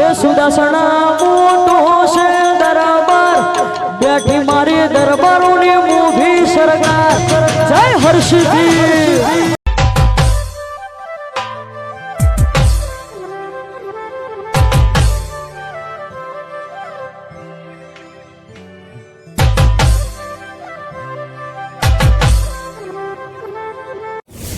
જય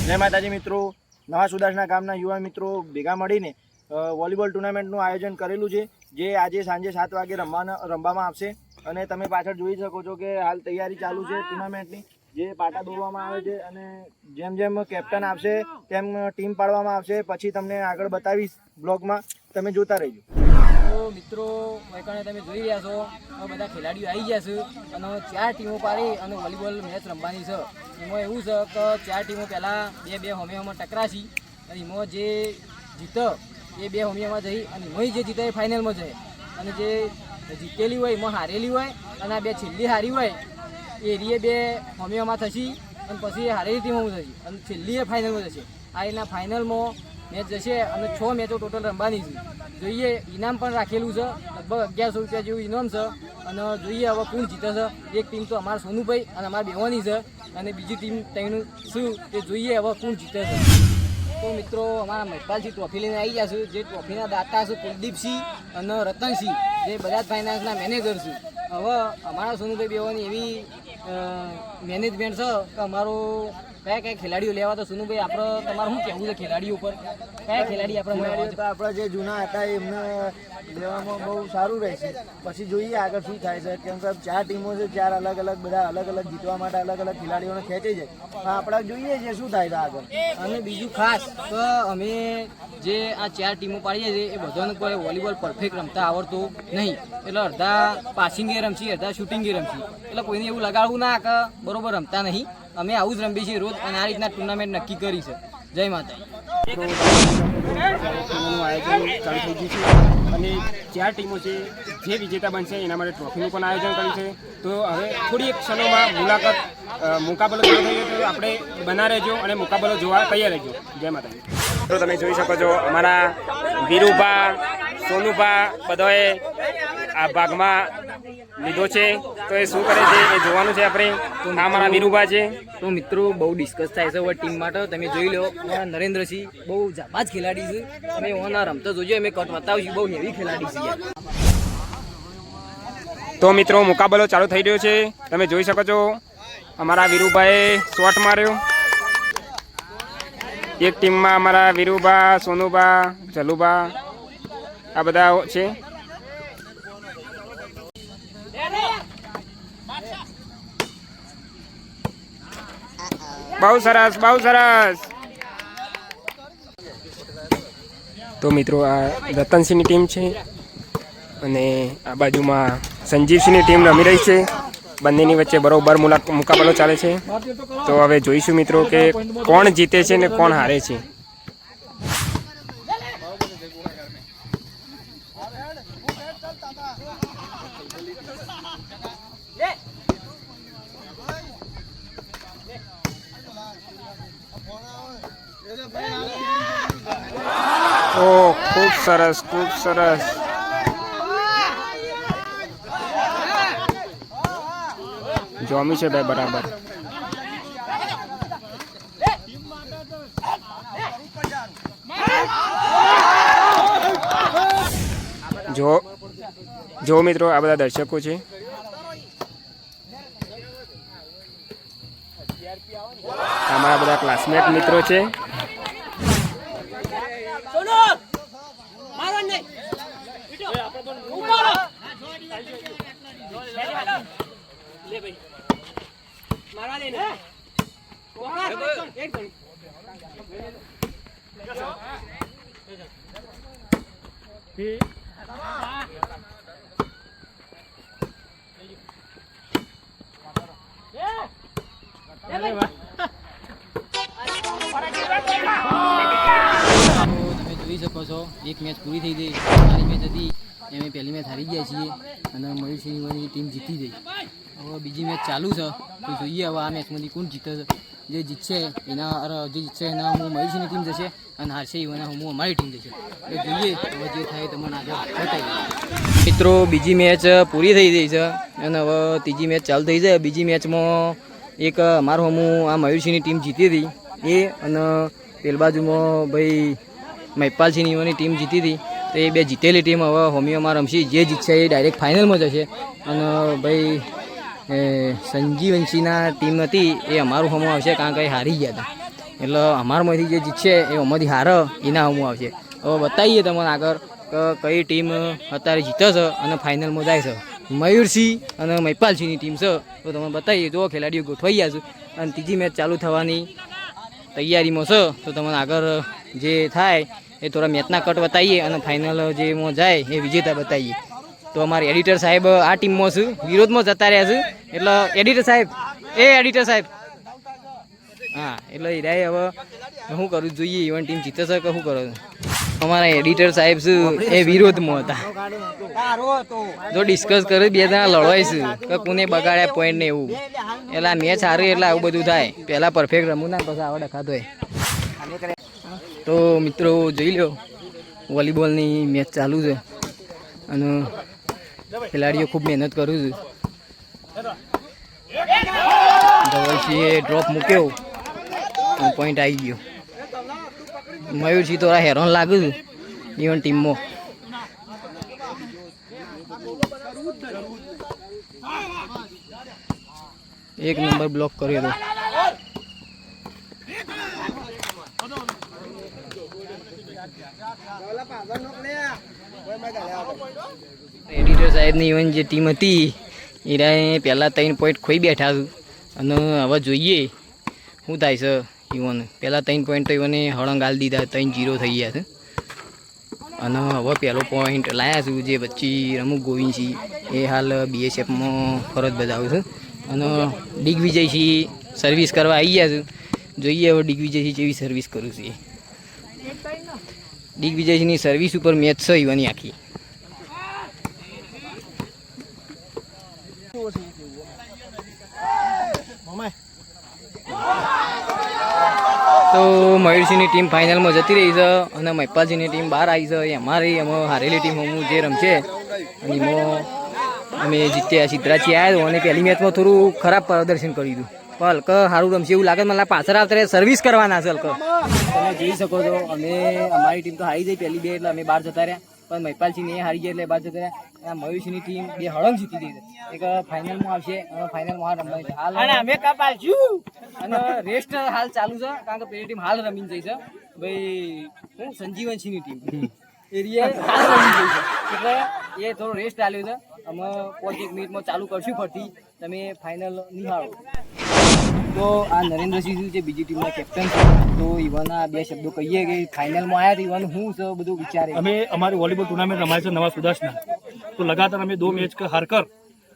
જય માતાજી મિત્રો. નવા સુદાસના ગામના યુવા મિત્રો ભેગા મળીને વોલીબોલ ટુર્નામેન્ટનું આયોજન કરેલું છે, જે આજે સાંજે સાત વાગે રમવાના, રમવામાં આવશે. અને તમે પાછળ જોઈ શકો છો કે હાલ તૈયારી ચાલુ છે ટુર્નામેન્ટની, જે પાટા દોરવામાં આવે છે અને જેમ જેમ કેપ્ટન આવશે, તેમ ટીમ પાડવામાં આવશે. પછી તમને આગળ બતાવીશ બ્લોગમાં. તમે જોતા રહેજો. તો મિત્રો વૈકાણે તમે જોઈ રહ્યા છો બધા ખેલાડીઓ આવી ગયા છે અને ચાર ટીમો પાડી અને વોલીબોલ મેચ રમવાની છે. એમાં એવું છે કે ચાર ટીમો પહેલાં બે બે હોમીઓમાં ટકરાશી અને એમાં જે જીત એ બે હોમિયામાં જઈ અને એમાં જે જીતે ફાઇનલમાં જાય. અને જે જીતેલી હોય, એમાં હારેલી હોય અને આ બે છેલ્લી હારી હોય, એ રીએ બે હોમિયામાં થશી અને પછી એ હારેલી ટીમમાં થશે અને છેલ્લી એ ફાઇનલમાં જશે. આ એના ફાઇનલમાં મેચ જશે અને છ મેચો ટોટલ રમવાની છે. જોઈએ, ઇનામ પણ રાખેલું છે. લગભગ અગિયારસો રૂપિયા જેવું ઇનામ છે. અને જોઈએ હવે કોણ જીતે છે. એક ટીમ તો અમારા સોનુભાઈ અને અમારા બેવાની છે. અને બીજી ટીમ તેનું શું તે જોઈએ હવે કોણ જીતે છે. તો મિત્રો, અમારા મહેપાલસિંહ ટ્રોફી લઈને આવી જશું જે ટ્રોફીના દાતા છું કુલદીપસિંહ અને રતનસિંહ, જે બજાજ ફાઇનાન્સના મેનેજર છું. હવે અમારા સોનુભાઈ બેવાની એવી મેનેજમેન્ટ છે કે અમારો કયા કયા ખેલાડીઓ લેવા તો સુનુભાઈ આપણે તમારું શું કહેવું છે ખેલાડીઓ ઉપર? કયા ખેલાડી આપણે આપણા જે જૂના હતા એમને લેવામાં બહુ સારું રહેશે પછી જોઈએ આગળ શું થાય છે. કેમ કે ચાર ટીમો છે ચાર અલગ અલગ બધા અલગ અલગ જીતવા માટે અલગ અલગ ખેલાડીઓને ખેંચે છે. પણ આપણે જોઈએ છે શું થાય છે આગળ? અને બીજું ખાસ તો અમે જે આ ચાર ટીમો પાડીએ છીએ એ બધાને કોઈ વોલીબોલ પરફેક્ટ રમતા આવડતું નહીં. એટલે અડધા પાસિંગે રમશી અડધા શૂટિંગે રમશી. એટલે કોઈને એવું લગાડવું ના કે બરોબર રમતા નહીં. અમે આવું જ રમીએ છીએ રોજ અને આ રીતના ટુર્નામેન્ટ નક્કી કરી છે. જય માતા ટીમોનું આયોજન ચાલુ થઈ ગયું છે અને ચાર ટીમો છે જે વિજેતા બનશે એના માટે ટ્રોફીનું પણ આયોજન કર્યું છે. તો હવે થોડી એક ક્ષણોમાં મુલાકાત મુકાબલો થઈ ગયો તો આપણે બના રહેજો અને મુકાબલો જોવા તૈયાર રહેજો. જય માતા તો તમે જોઈ શકો છો અમારા વીરુભા સોનુભા બધાએ આ ભાગમાં લીધો છે. તો એ શું કરે છે? એ જોવાનું છે આપણે. તો ના મારા વીરુભા છે. તો મિત્રો, બહુ ડિસ્કસ થાય છે હવે ટીમ માટે. તમે જોઈ લો, અમારા નરેન્દ્રસિંહ બહુ જાબાજ ખેલાડી છે. તમે ઓના રમતો જોજો, અમે કટ બતાવશું. બહુ હેવી ખેલાડી છે તો મિત્રો, મુકાબલો ચાલુ થઈ રહ્યો છે. તમે જોઈ શકો છો, અમારા વીરુભાઈએ શોટ માર્યો. એક ટીમમાં અમારા વીરુભા, સોનુભા, જલુભા, આ બધા છે. બહુ સરસ બહુ સરસ. તો મિત્રો, આ રતનસિંહની ટીમ છે અને આ બાજુમાં સંજીવસિંહની ટીમ રમી રહી છે. બંનેની વચ્ચે બરોબર મુકાબલો ચાલે છે. તો હવે જોઈશું મિત્રો કે કોણ જીતે છે ને કોણ હારે છે. ઓ, ખૂબ સરસ ખૂબ સરસ. જોમી છે ભાઈ બરાબર. જો જો મિત્રો આ બધા દર્શકો છે. અમારા બધા ક્લાસમેટ મિત્રો છે. તો તમે જોઈ શકો છો એક મેચ પૂરી થઈ ગઈ. મારી મેચ હતી. એમ પહેલી મેચ હારી ગયા છીએ. અને મયુરસિંહની ટીમ જીતી ગઈ. હવે બીજી મેચ ચાલુ છે. તો જોઈએ હવે આ મેચમાંથી કોણ જીતે છે. જે જીતશે એના જે જીતશે એના હું મયુરસિંહની ટીમ જશે અને હારશે એના હું અમારી ટીમ જશે. એ જોઈએ હવે જે થાય તમને આગળ બતાવી મિત્રો, બીજી મેચ પૂરી થઈ ગઈ છે અને હવે ત્રીજી મેચ ચાલુ થઈ છે બીજી મેચમાં એક અમારું હું આ મયુરસિંહની ટીમ જીતી હતી. એ અને પેલ બાજુમાં ભાઈ મહિપાલસિંહની ટીમ જીતી હતી. તો એ બે જીતેલી ટીમ હવે હોમીઓમાં રમશી. જે જીતશે એ ડાયરેક્ટ ફાઇનલમાં જશે. અને ભાઈ સંજીવનસિંહના ટીમ હતી, એ અમારું હમું આવશે કારણ કે એ હારી ગયા હતા. એટલે અમારામાંથી જે જીતશે, એ અમારી હાર, એના હમું આવશે. હવે બતાવીએ તમને આગળ કે કઈ ટીમ અત્યારે જીતે છે અને ફાઇનલમાં જાય છે. મયુરસિંહ અને મહિપાલસિંહની ટીમ છે. તો તમને બતાવીએ જો ખેલાડીઓ ગોઠવાઈ ગયા છે. અને ત્રીજી મેચ ચાલુ થવાની તૈયારીમાં છે. તો તમને આગળ જે થાય, એ થોડા મેચના કટ બતાવીએ અને ફાઇનલ જેમાં જાય, એ વિજેતા બતાવીએ. તો અમારા એડિટર સાહેબ આ ટીમમાં છું. વિરોધમાં જતા રહ્યા છે. એટલે એડિટર સાહેબ, એ એડિટર સાહેબ. હા, એટલે હિરાય હવે. શું કરું? જોઈએ ઇવન ટીમ જીતે છે કે શું કરો? અમારા એડિટર સાહેબ શું, એ વિરોધમાં હતા. જો ડિસ્કસ કરે, બે જણા લડવાય છે. કે કોને બગાડ્યા પોઈન્ટ ને એવું. એટલે મેચ હારું, એટલે આવું બધું થાય. પહેલા પરફેક્ટ રમવું ના પછી આવડે ખાતો હોય તો મિત્રો, જોઈ લો વોલીબોલની મેચ ચાલુ છે. અને ખેલાડીઓ ખૂબ મહેનત કરું છું. ધવલસિંહે ડ્રોપ મૂક્યો. પોઈન્ટ આવી ગયો. મયુરસિંહ તો હેરાન લાગુ છું ઇવન ટીમમાં એક નંબર બ્લોક કર્યો હતો એડિટર સાહેબની ઇવન જે ટીમ હતી, એરાએ પહેલાં ત્રણ પોઈન્ટ ખોઈ બેઠા અને હવે જોઈએ શું થાય છે ઇવન પહેલાં ત્રણ પોઈન્ટ તો ઇવને હળંગ હાલ દીધા, ત્રણ જીરો થઈ ગયા છે. અને હવે પહેલો પોઈન્ટ લાયા છું જે પછી રમુક ગોવિંદસિંહ, એ હાલ બીએસએફમાં ફરજ બજાવું છું. અને દિગ્વિજયસિંહ સર્વિસ કરવા આવી ગયા છું. જોઈએ હવે દિગ્વિજયસિંહ જેવી સર્વિસ કરું છું એ દિગ્વિજયસિંહની સર્વિસ ઉપર મેચ છે ઈવાની આખી. તો મયુરસિંહની ટીમ ફાઇનલમાં જતી રહી છે અને મહિપાલસિંહની ટીમ બહાર આવી છે. એ અમારી, અમે હારેલી ટીમ હું જે રમશે. અને એમાં અમે જીત્યા સિદ્ધરાજી આવ્યા અને પહેલી મેચમાં થોડું ખરાબ પ્રદર્શન કર્યું હતું. પણ હલક સારું રમશે એવું લાગે મને પાછળ આવતા સર્વિસ કરવાના છે હલક. જોઈ શકો છો અમે અમારી ટીમ તો હારી ગઈ પહેલી બે એટલે અમે બહાર જતા રહ્યા. પણ મહિપાલસિંહ એ હારી ગયા એટલે બહાર જતા રહ્યા. અને મયુરસિંહની ટીમ બે હળંગ જીતી છે. એક ફાઇનલમાં આવશે અને ફાઇનલમાં હાલ રમવાની છે. હાલ અમે અને રેસ્ટ હાલ ચાલુ છે કારણ કે પેલી ટીમ હાલ રમીને જઈ છે. ભાઈ હું સંજીવનસિંહની ટીમ એરિયા હાલ રમી જઈ છે. એટલે એ થોડો રેસ્ટ ચાલ્યો છે. અમે પાંચ એક મિનિટમાં ચાલુ કરશું ફરતી તમે ફાઇનલ નિહાળો. તો આ નરેન્દ્રસિંહ છે બીજી ટીમના કેપ્ટન છે તો ઈવાના બે શબ્દો કહીએ કે ફાઇનલમાં આવ્યા તો ઈવાનું શું છે બધું વિચારે. અમે અમારી વોલીબોલ ટુર્નામેન્ટ રમાય છે નવા સુદાસના. તો લગાતાર અમે દો મેચ હારકર હાર કર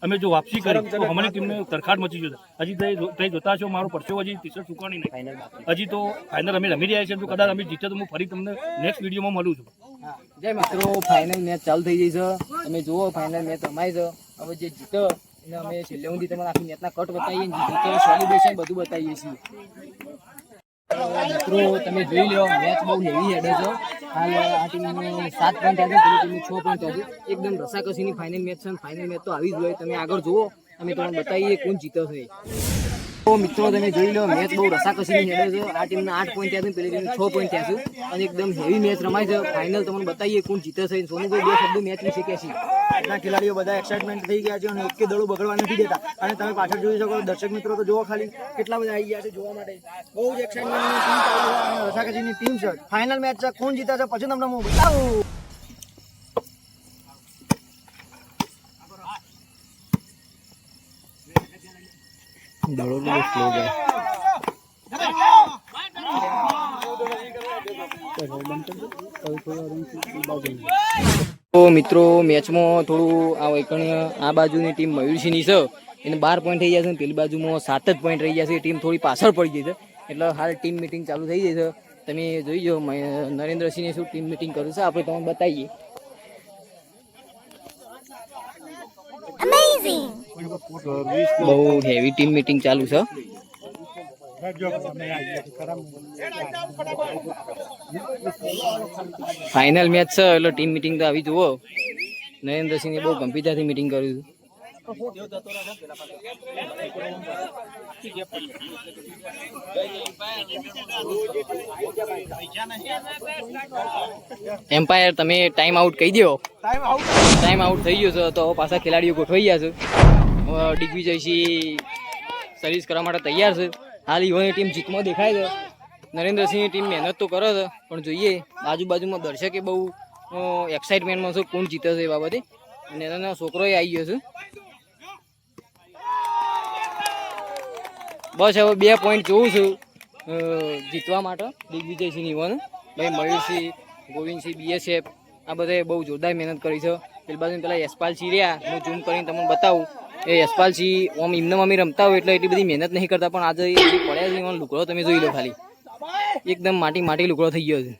અમે જો વાપસી કરી તો અમારી ટીમને તરખાટ મચી ગયો હજી તઈ જોતા છો મારો પરસો હજી ટી શર્ટ સુકાણી નહીં હજી તો ફાઇનલ અમે રમી રહ્યા છીએ તો કદાચ અમે જીતે તો હું ફરી તમને નેક્સ્ટ વિડીયોમાં મળું છું. જય મિત્રો ફાઇનલ મેચ ચાલુ થઈ ગઈ છે. તમે જુઓ ફાઇનલ મેચ રમાય છે. હવે જે જીતો એને અમે છેલ્લે ઊંધી તમને આખી મેચના કટ બતાવીએ ને જે જીતો સેલિબ્રેશન બધું બતાવીએ છીએ. મિત્રો, તમે જોઈ લો મેચ બહુ હેવી હેડે છે. હાલ આ ટીમ સાત પોઈન્ટ હતી પેલી ટીમનું છ પોઈન્ટ હતી એકદમ રસાકસીની ફાઇનલ મેચ છે ફાઇનલ મેચ તો આવી જ હોય. તમે આગળ જુઓ, અમે તમને બતાવીએ કોણ જીતો છે તો મિત્રો, તમે જોઈ લો મેચ બહુ રસાકસીની હેડે છે. આ ટીમના આઠ પોઈન્ટ થયા છે પેલી ટીમના છ પોઈન્ટ થયા છે અને એકદમ હેવી મેચ રમાય છે. ફાઇનલ તમને બતાવીએ કોણ જીતે છે સોનુભાઈ બે શબ્દો મેચ વિશે કહે છે આજના ખેલાડીઓ બધા એક્સાઇટમેન્ટ થઈ ગયા છે અને એક દડો બગડવા નથી દેતા. અને તમે પાછળ જોઈ શકો દર્શક મિત્રો તો જોવો ખાલી કેટલા બધા આવી ગયા છે જોવા માટે. બહુ જ એક્સાઇટમેન્ટની ટીમ છે. ટીમ છે. ફાઇનલ મેચ છે. કોણ જીતા છે? પછી તમને હું બતાવું. તો મિત્રો મેચમાં થોડું આ વૈકણ્ય આ બાજુની ટીમ મયુરસિંહની છે. એને બાર પોઈન્ટ થઈ જશે પેલી બાજુમાં સાત જ પોઈન્ટ રહી ગયા છે. ટીમ થોડી પાછળ પડી ગઈ છે. એટલે હાલ ટીમ મિટિંગ ચાલુ થઈ ગઈ છે. તમે જોઈ જો નરેન્દ્રસિંહને શું ટીમ મિટિંગ કર્યું છે આપણે તમને બતાવીએ. બહુ હેવી ટીમ મિટિંગ ચાલુ છે. ફાઇનલ મેચ છે, એટલે ટીમ મિટિંગ તો આવી જુઓ. નરેન્દ્રસિંહે બહુ ગંભીરતાથી મિટિંગ કર્યું એમ્પાયર તમે ટાઈમ આઉટ કહી દો ટાઈમ આઉટ થઈ ગયો છે, તો પાછા ખેલાડીઓ ગોઠવાઈ ગયા છે. દિગ્વિજયસિંહ સર્વિસ કરવા માટે તૈયાર છે. હાલ યુવાની ટીમ જીતમાં દેખાય છે. નરેન્દ્રસિંહની ટીમ મહેનત તો કરે છે, પણ જોઈએ, આજુબાજુમાં દર્શકે બહુ એક્સાઇટમેન્ટમાં છે કોણ જીતે છે એ બાબતે. અને એનો છોકરોએ આવી ગયો છે. બસ હવે બે પોઈન્ટ જોઉં છું જીતવા માટે. દિગ્વિજયસિંહ યુવાન ભાઈ મયુરસિંહ, ગોવિંદસિંહ, બીએસએફ, આ બધાએ બહુ જોરદાર મહેનત કરી છે. પેલી બાજુ પેલા યશપાલ રહ્યા હું ઝૂમ કરીને તમને બતાવું. એ યશપાલસિંહ ઓમ એમને મમ્મી રમતા હોય એટલે એટલી બધી મહેનત નહીં કરતા, પણ આજે પડ્યા છે, એમાં લુકડો તમે જોઈ લો ખાલી. એકદમ માટી માટી લુકડો થઈ ગયો છે.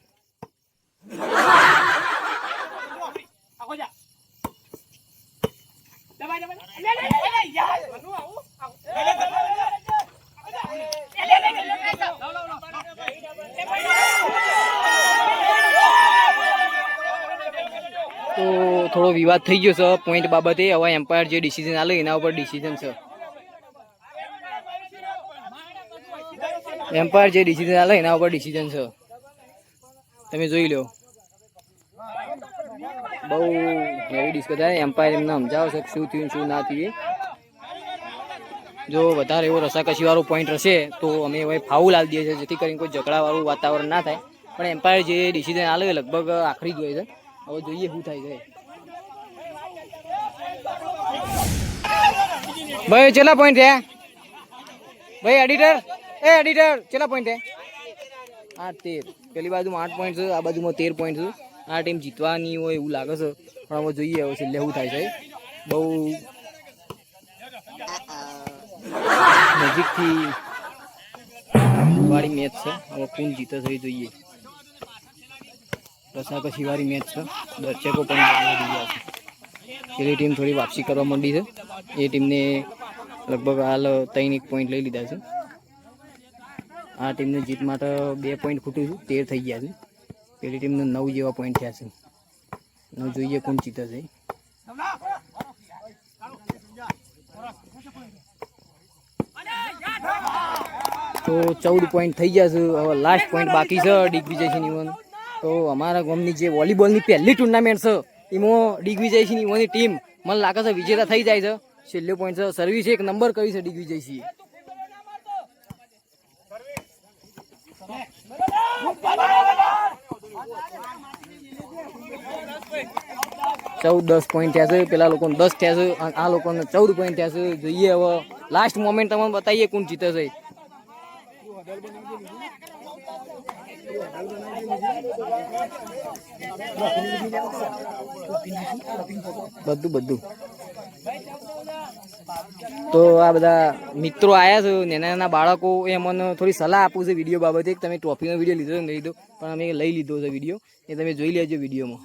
થોડો વિવાદ થઈ ગયો છે. પોઈન્ટ બાબતે હવે એમ્પાયર જે ડિસિઝન આલે એના ઉપર ડિસિઝન છે. એમ્પાયર જે ડિસિઝન આલે એના ઉપર ડિસિઝન છે. તમે જોઈ લો. બહુ હેવી ડિસ્કસ થાય. એમ્પાયર એમને સમજાવો છે શું થયું શું ના થયું જો વધારે એવો રસાકસીવાળો પોઈન્ટ હશે તો અમે હવે ફાઉલ આલી દઈએ છીએ. જેથી કરીને કોઈ ઝઘડાવાળું વાતાવરણ ના થાય. પણ એમ્પાયર જે ડિસિઝન આલે લગભગ આખરી જ હોય છે. હવે જોઈએ શું થાય છે. ભાઈ, ચેલા પોઈન્ટ છે? ભાઈ એડિટર એ એડિટર ચેલા પોઈન્ટ છે? આઠ તેર. પેલી બાજુમાં આઠ પોઈન્ટ છે, આ બાજુમાં તેર પોઈન્ટ છે. આ ટીમ જીતવાની હોય એવું લાગે છે. પણ હવે જોઈએ હવે છેલ્લે શું થાય છે. બહુ નજીકથી વાળી મેચ છે. હવે કોણ જીતે છે જોઈએ. રસાકસી વાળી મેચ છે દર્શકો પણ પેલી ટીમ થોડી વાપસી કરવા માંડી છે. એ ટીમને લગભગ હાલ ત્રણ એક પોઈન્ટ લઈ લીધા છે. આ ટીમને જીત માટે બે પોઈન્ટ ખૂટ્યું છે. તેર થઈ ગયા છે. પેલી ટીમને નવ જેવા પોઈન્ટ થયા છે. નવ જોઈએ કોણ જીતે છે. તો ચૌદ પોઈન્ટ થઈ ગયા છે. હવે લાસ્ટ પોઈન્ટ બાકી છે. ડિગ્રી જશે ઇવન તો અમારા ગામની જે વોલીબોલની પહેલી ટુર્નામેન્ટ છે, એમાં દિગ્વિજયસિંહ ઇવનની ટીમ મને લાગે છે વિજેતા થઈ જાય છે. છેલ્લો પોઈન્ટ છે સર્વિસ એક નંબર કરી છે દિગ્વિજયસિંહ ચૌદ દસ પોઈન્ટ થયા છે, પેલા લોકોને દસ થયા છે આ લોકોને ચૌદ પોઈન્ટ થયા છે. જોઈએ હવે લાસ્ટ મોમેન્ટ તમને બતાવીએ કોણ જીતે છે. બધું બધું. તો આ બધા મિત્રો આવ્યા છે, નાના નાના બાળકો, એ મને થોડી સલાહ આપું છે વીડિયો બાબતે તમે ટ્રોફીનો વીડિયો લીધો નહીં લીધો, પણ અમે લઈ લીધો છે વીડિયો. એ તમે જોઈ લેજો વિડીયોમાં.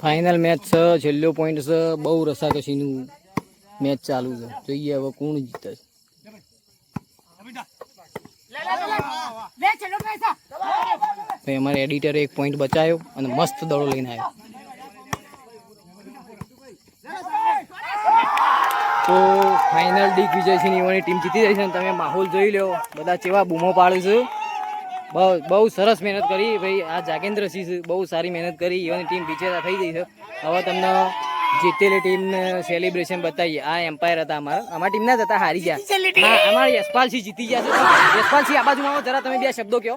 ફાઇનલ મેચ છે છેલ્લો પોઈન્ટ છે બહુ રસાકસીનું મેચ ચાલુ છે જોઈએ હવે કોણ જીતે છે અમારે એડિટરે એક પોઈન્ટ બચાવ્યો અને મસ્ત દડો લઈને આવ્યો તો ફાઇનલ દિગ્વિજયસિંહ એવાની ટીમ જીતી જાય છે અને તમે માહોલ જોઈ લો બધા ચેવા બૂમો પાડે છે. બહુ બહુ સરસ મહેનત કરી. ભાઈ આ જાગેન્દ્રસિંહ બહુ સારી મહેનત કરી. એવાની ટીમ વિજેતા થઈ ગઈ છે. હવે તમને જીતેલી ટીમને સેલિબ્રેશન બતાવીએ. આ એમ્પાયર હતા અમારા. અમારા ટીમના જ હતા હારી ગયા. અમારા યશપાલસિંહ જીતી ગયા છે. યશપાલસિંહ આ બાજુમાં જરા તમે બે શબ્દો કહો.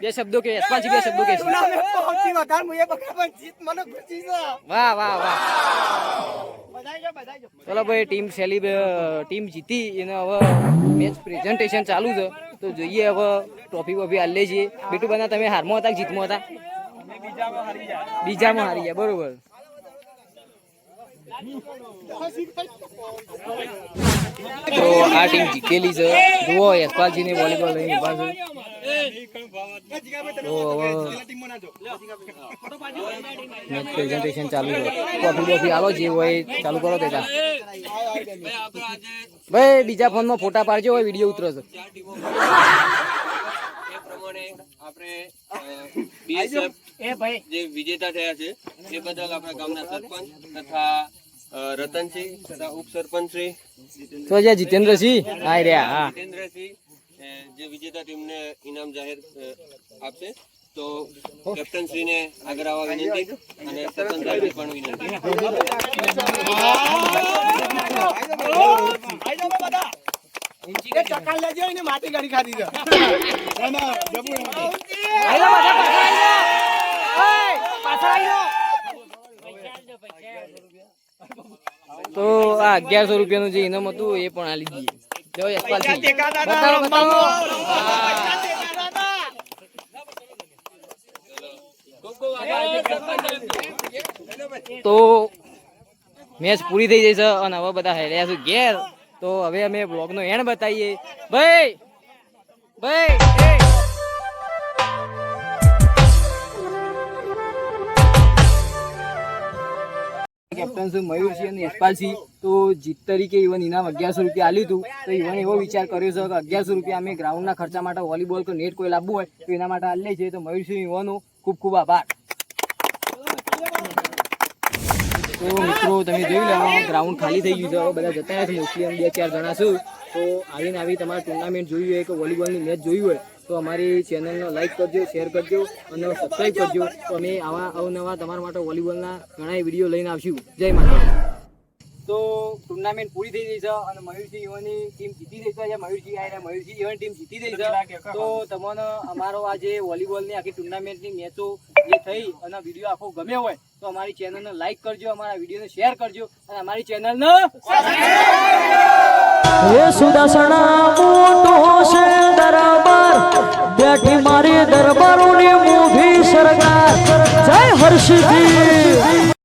બે શબ્દો કે પાંચ બે શબ્દો કહેશો વાહ વાહ વાહ. ચલો ભાઈ ટીમ સેલી ટીમ જીતી. એને હવે મેચ પ્રેઝન્ટેશન ચાલુ છે. તો જોઈએ હવે ટ્રોફી વોફી હાલ છીએ બેટુ બના તમે હારમાં હતા કે જીતમાં હતા? બીજામાં હારી ગયા બરોબર. તો આ ટીમ જીતેલી છે. જુઓ યશપાલજીને વોલીબોલ લઈને ઊભા છે. પ્રેઝન્ટેશન ચાલુ છે કોફી બોફી આલો જે હોય ચાલુ કરો તે ભાઈ બીજા ફોનમાં ફોટા પાડજો હોય વીડિયો ઉતરો છે. આપણે જે વિજેતા થયા છે એ બદલ આપણા ગામના સરપંચ તથા રતનસિંહ તથા ઉપસરપંચ શ્રી તો જે જીતેન્દ્રસિંહ? હા રહ્યા હા. જીતેન્દ્રસિંહ જે વિજેતા ટીમને ઇનામ જાહેર આપશે તો કેપ્ટન શ્રીને આગળ આવવા વિનંતી અને સાહેબને પણ વિનંતી. તો આ અગિયારસો રૂપિયાનું જે ઇનામ હતું એ પણ આલી દઈએ. જો યશપાલસિંહ બતાવો બતાવો. તો મેચ પૂરી થઈ જઈ છે અને હવે બધા હેર્યા છું ઘેર. તો હવે અમે બ્લોગનો એન્ડ બતાવીએ. ભાઈ ભાઈ કેપ્ટન છે મયુરસિંહ અને યશપાલસિંહ તો જીત તરીકે ઇવન ઇનામ અગિયારસો રૂપિયા આલ્યું હતું. તો ઇવન એવો વિચાર કર્યો છે કે અગિયારસો રૂપિયા અમે ગ્રાઉન્ડના ખર્ચા માટે વોલીબોલ કે નેટ કોઈ લાવવું હોય, તો એના માટે આલે છે તો મયુરસિંહ ઇવનનો ખૂબ ખૂબ આભાર. તો મિત્રો, તમે જોઈ લો ગ્રાઉન્ડ ખાલી થઈ ગયું છે. બધા જતા રહ્યા મોસ્ટલી બે ચાર જણા છું. તો આવીને આવી તમારે ટુર્નામેન્ટ જોયું હોય કે વોલીબોલની મેચ જોઈ હોય તો અમારી ચેનલનો લાઈક કરજો શેર કરજો અને સબસ્ક્રાઈબ કરજો. તો અમે આવા અવનવા તમારા માટે વોલીબોલના ઘણા વીડિયો લઈને આવશું. જય માતા તો ટુર્નામેન્ટ પૂરી થઈ ગઈ છે અને મયુરસિંહ યુવાની ટીમ જીતી ગઈ છે. મયુરસિંહ આવીને મયુરસિંહ યુવાની ટીમ જીતી ગઈ છે. તો તમને અમારો આ જે વોલીબોલની આખી ટુર્નામેન્ટની મેચો જે થઈ અને વીડિયો આખો ગમ્યો હોય, તો અમારી ચેનલને લાઈક કરજો, અમારા વિડીયોને શેર કરજો અને અમારી ચેનલને હે સુદર્શના મોટો છે દરબાર. બેઠી મારી દરબારોની મૂવી સરકાર. જય હર્ષજી